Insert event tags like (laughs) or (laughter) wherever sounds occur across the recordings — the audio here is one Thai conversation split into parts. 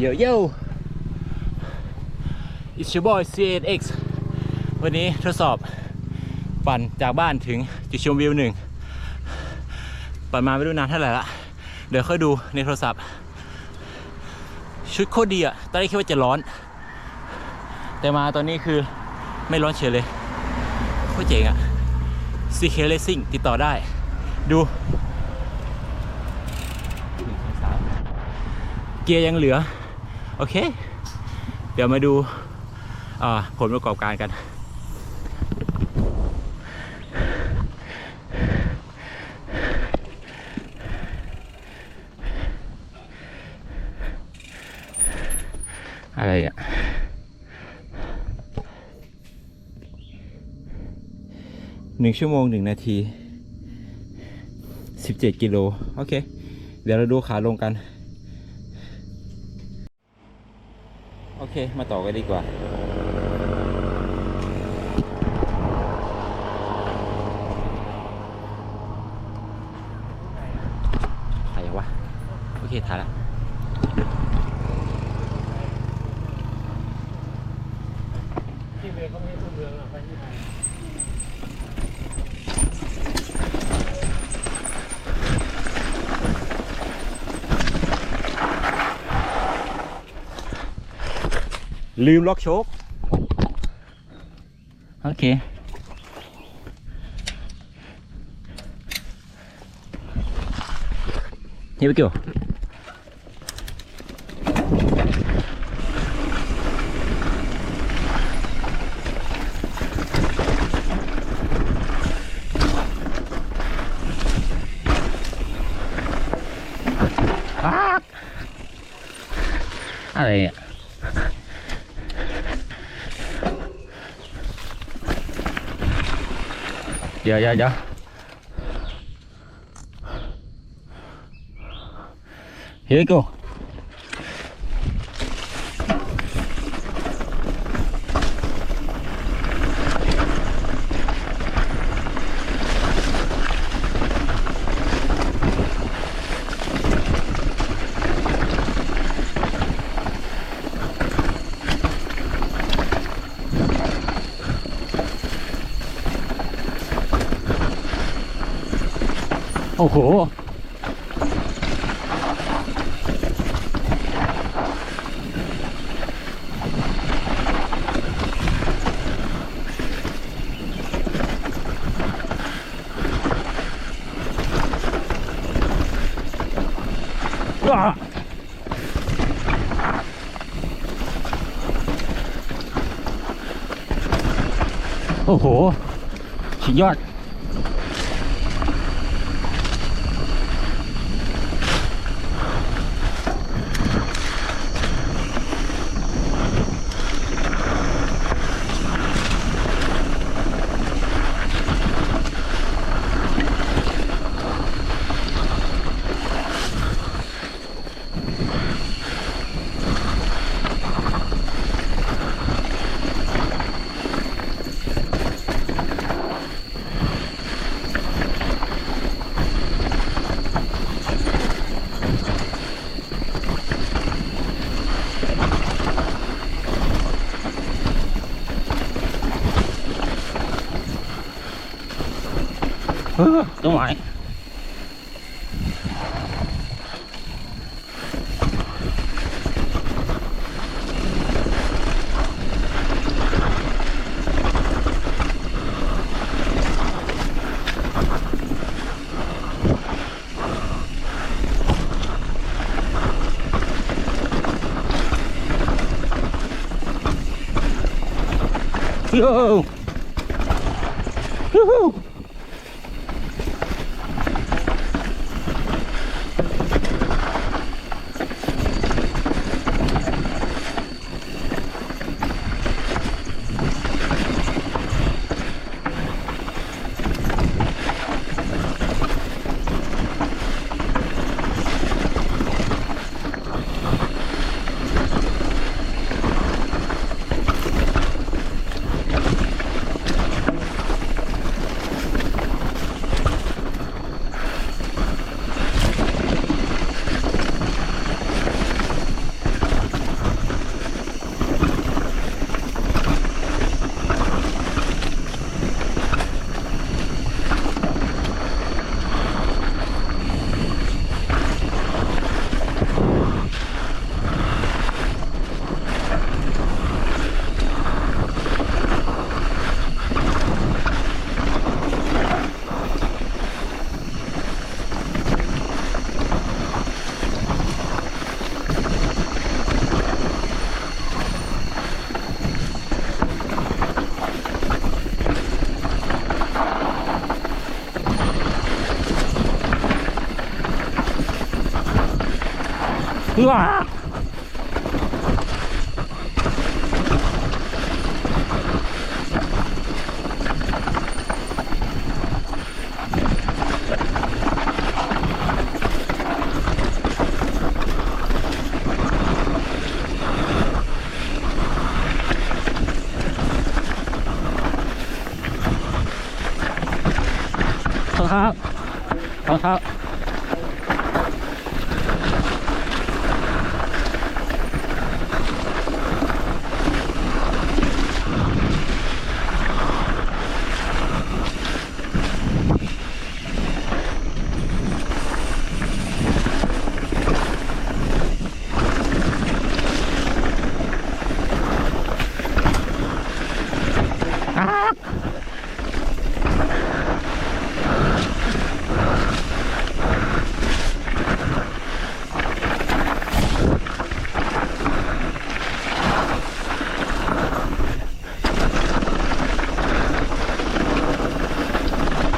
โยโย่ It's your boy C8X วันนี้ทดสอบปั่นจากบ้านถึงจุดชมวิวหนึ่งปั่นมาไม่รู้นานเท่าไหร่ละ เดี๋ยวค่อยดูในโทรศัพท์ ชุดโคตรดีอะตอนแรกคิดว่าจะร้อน แต่มาตอนนี้คือไม่ร้อนเฉยเลย โคตรเจ๋งอะ CK Racing ติดต่อได้ ดูเกียร์ยังเหลือ โอเค เดี๋ยวมาดูผลประกอบการกัน อะไรอะหนึ่งชั่วโมงหนึ่งนาทีสิบเจ็ดกิโล โอเค เดี๋ยวเราดูขาลงกัน โอเค มาต่อกันดีกว่า ถ่ายยังวะ โอเค ถ่ายละ ที่เมืองเขาไม่ให้ตัวเมืองอะไปที่ไทย ลืมล็อกโชคโอเค Here we go. Fuck อะไรอะเดี๋ยวเดี๋ย วเดี๋ยวเโอ้โหว้าโอ้โหสุดยอด (laughs) đúng rồi. Yo! Woohoo! ว้าครับขอบครับ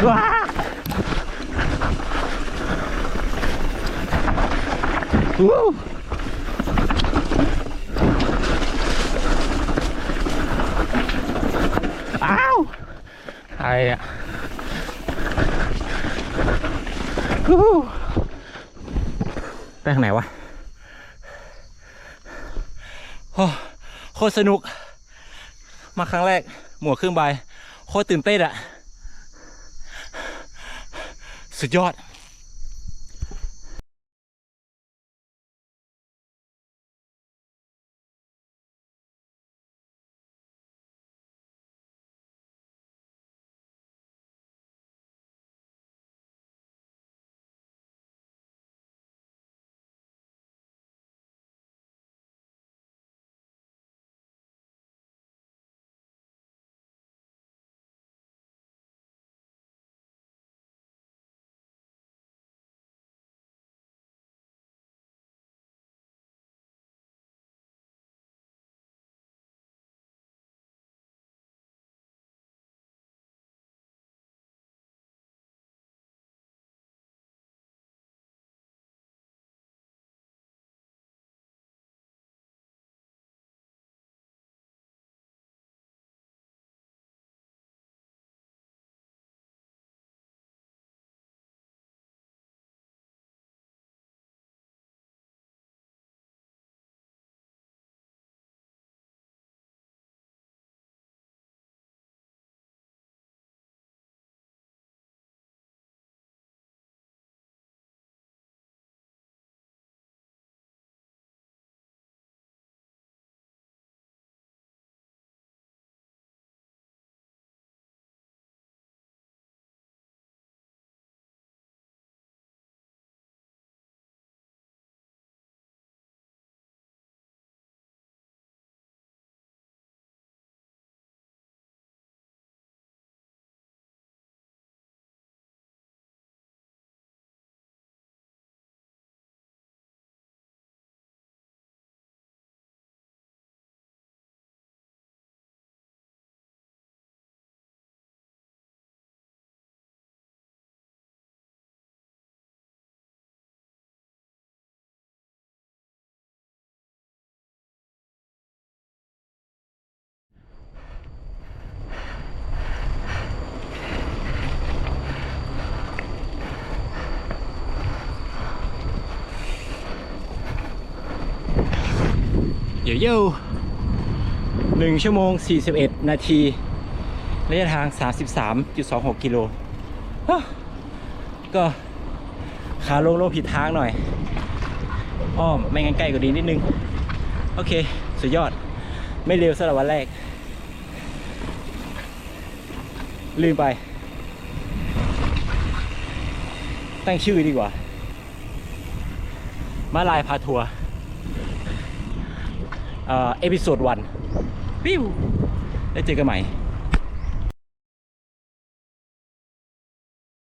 ว้าวู้อ้าวไอ้อะวู้ไปทางไหนวะโอ้โคตรสนุก มาครั้งแรกหมวกครึ่งใบโคตรตื่นเต้นอะ สุดยอด เดี๋ยวเย้หนึ่งชั่วโมง 41 นาทีระยะทาง 33.26 กิโล ก็ขาลงลงผิดทางหน่อย อ้อม ไม่งั้นใกล้กว่านี้นิดนึง โอเค สุดยอด ไม่เร็วสำหรับวันแรก ลืมไป ตั้งชื่อดีกว่า มาลายพาทัวร์ เอ่อเอพิโซดวันปิ้วได้เจอกันใหม่